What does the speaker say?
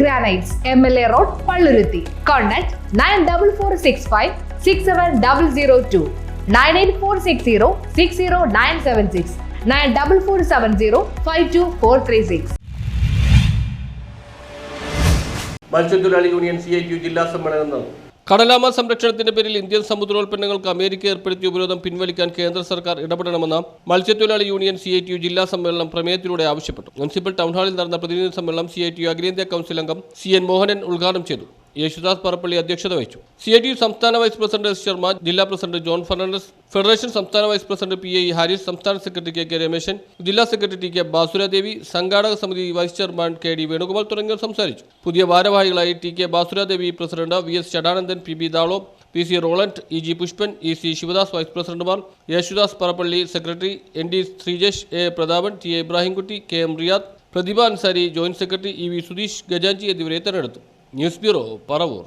Granites M L A road Palluruthy contact nine double four six five six seven double zero two nine eight four six zero six zero nine seven six nine double four seven zero five two four three six മത്സ്യത്തൊഴിലാളി union C I T ജില്ലാ സമ്മേളനം നടന്നു. കടലാമ സംരക്ഷണത്തിന്റെ പേരിൽ Indian സമുദ്രോൽപ്പന്നങ്ങൾക്ക് America ഏർപ്പെടുത്തിയ ഉപരോധം പിൻവലിക്കാൻ കേന്ദ്ര സർക്കാർ ഇടപെടണമെന്ന് മത്സ്യത്തൊഴിലാളി union C I T U ജില്ലാ സമ്മേളനം പ്രമേയത്തിലൂടെ ആവശ്യപ്പെട്ടു. മുനിസിപ്പൽ ടൗൺഹാളിൽ നടന്ന പ്രതിനിധി സമ്മേളനം സി ഐ ടി യു അഖിലേന്ത്യാ കൗൺസിൽ അംഗം സി എൻ മോഹനൻ ഉദ്ഘാടനം ചെയ്തു. യേശുദാസ് പറപ്പള്ളി അധ്യക്ഷത വഹിച്ചു. സി ഐ ടി സംസ്ഥാന വൈസ് പ്രസിഡന്റ് എസ് ശർമ്മ ജില്ലാ പ്രസിഡന്റ് ജോൺ ഫെർണാണ്ടസ് ഫെഡറേഷൻ സംസ്ഥാന vice president P I Haris സംസ്ഥാന സെക്രട്ടറി കെ കെ രമേശൻ ജില്ലാ സെക്രട്ടറി ടി കെ ബാസുരാദേവി സംഘാടക സമിതി vice chairman K D Venugopal തുടങ്ങിയവർ സംസാരിച്ചു. പുതിയ ഭാരവാഹികളായി T K Basuradevi president V S Chadanandan P B Dalo P C Roland E G Pushpan E C Sivadas vice പ്രസിഡന്റുമാർ Yesudas Parappally secretary N D Sreejesh A Prathapan T A Ibrahimkutty K M Riyad Prathibha Ansari joint secretary E V Sudheesh ഗജാഞ്ചി എന്നിവരെ തെരഞ്ഞെടുത്തു. News bureau పరవూర్